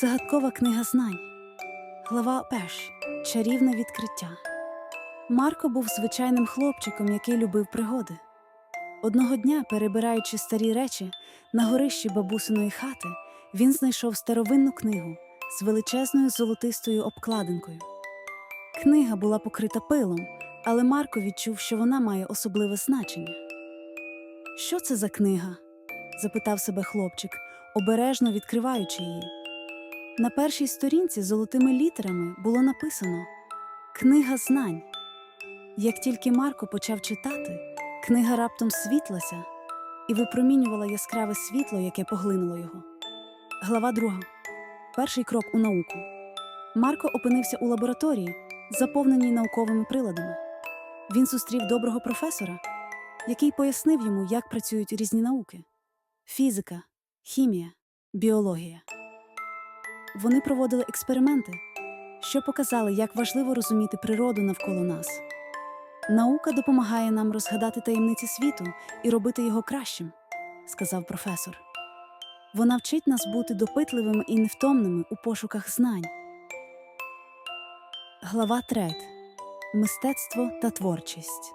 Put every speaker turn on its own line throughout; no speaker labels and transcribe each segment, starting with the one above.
Загадкова книга знань. Глава перш. Чарівне відкриття. Марко був звичайним хлопчиком, який любив пригоди. Одного дня, перебираючи старі речі на горищі бабусиної хати, він знайшов старовинну книгу з величезною золотистою обкладинкою. Книга була покрита пилом, але Марко відчув, що вона має особливе значення. Що це за книга? запитав себе хлопчик, обережно відкриваючи її. На першій сторінці золотими літерами було написано Книга знань. Як тільки Марко почав читати, книга раптом світлася і випромінювала яскраве світло, яке поглинуло його. Глава друга. Перший крок у науку. Марко опинився у лабораторії, заповненій науковими приладами. Він зустрів доброго професора, який пояснив йому, як працюють різні науки: фізика, хімія, біологія. Вони проводили експерименти, що показали, як важливо розуміти природу навколо нас. Наука допомагає нам розгадати таємниці світу і робити його кращим, сказав професор. Вона вчить нас бути допитливими і невтомними у пошуках знань. Глава 3. Мистецтво та творчість.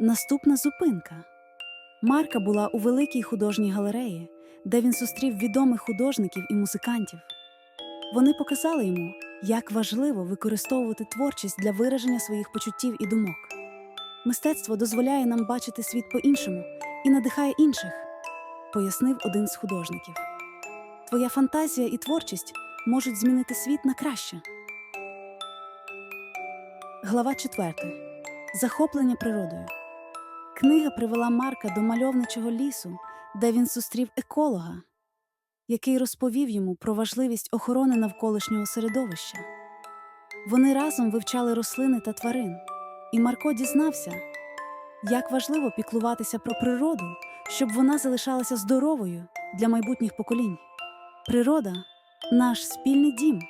Наступна зупинка. Марка була у великій художній галереї, де він зустрів відомих художників і музикантів. Вони показали йому, як важливо використовувати творчість для вираження своїх почуттів і думок. Мистецтво дозволяє нам бачити світ по-іншому і надихає інших, пояснив один з художників. Твоя фантазія і творчість можуть змінити світ на краще. Глава 4. Захоплення природою. Книга привела Марка до мальовничого лісу, де він зустрів еколога, який розповів йому про важливість охорони навколишнього середовища. Вони разом вивчали рослини та тварин, і Марко дізнався, як важливо піклуватися про природу, щоб вона залишалася здоровою для майбутніх поколінь. Природа наш спільний дім,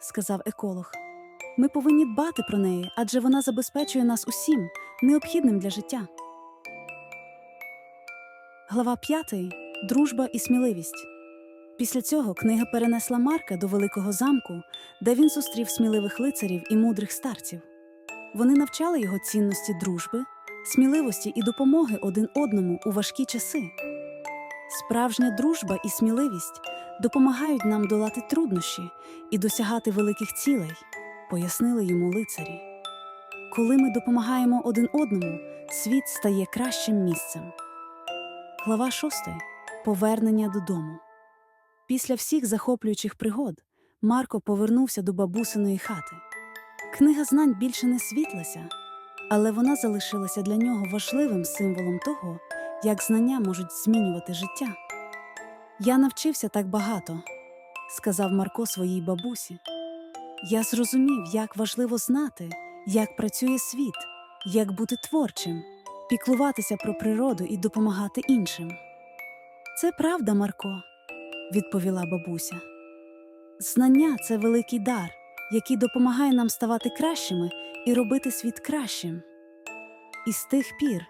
сказав еколог. Ми повинні дбати про неї, адже вона забезпечує нас усім, необхідним для життя. Глава 5. Дружба і сміливість. Після цього книга перенесла Марка до великого замку, де він зустрів сміливих лицарів і мудрих старців. Вони навчали його цінності дружби, сміливості і допомоги один одному у важкі часи. Справжня дружба і сміливість допомагають нам долати труднощі і досягати великих цілей, пояснили йому лицарі. Коли ми допомагаємо один одному, світ стає кращим місцем. Глава 6. Повернення додому. Після всіх захоплюючих пригод Марко повернувся до бабусиної хати. Книга знань більше не світлася, але вона залишилася для нього важливим символом того, як знання можуть змінювати життя. Я навчився так багато, сказав Марко своїй бабусі. Я зрозумів, як важливо знати, як працює світ, як бути творчим, піклуватися про природу і допомагати іншим. Це правда, Марко, відповіла бабуся. Знання це великий дар, який допомагає нам ставати кращими і робити світ кращим. І з тих пір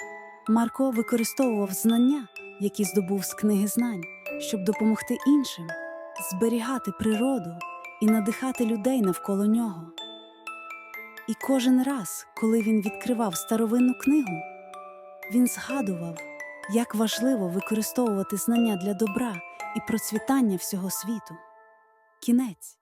Марко використовував знання, які здобув з книги знань, щоб допомогти іншим, зберігати природу і надихати людей навколо нього. І кожен раз, коли він відкривав старовинну книгу, він згадував, як важливо використовувати знання для добра і процвітання всього світу. Кінець.